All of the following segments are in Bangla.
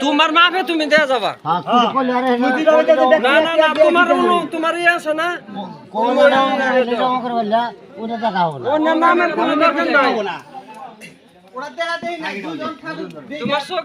তোমার মাপে তুমি দেয়া যাবা। না না না, তোমার তোমার ইয়ে আছে না? তোমার চোখ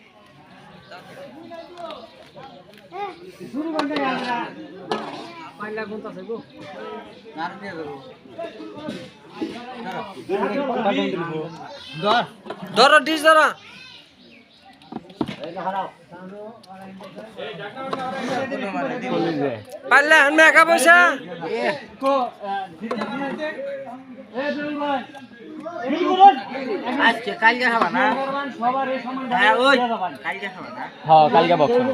পাইলা কোনটা আছে গো ধরো ডিস ধরো পারলে মেকা পয়সা আজকে কালকে খাবা না? হ্যাঁ ওই কালকে খাবা না? হ্যাঁ কালকে বক্স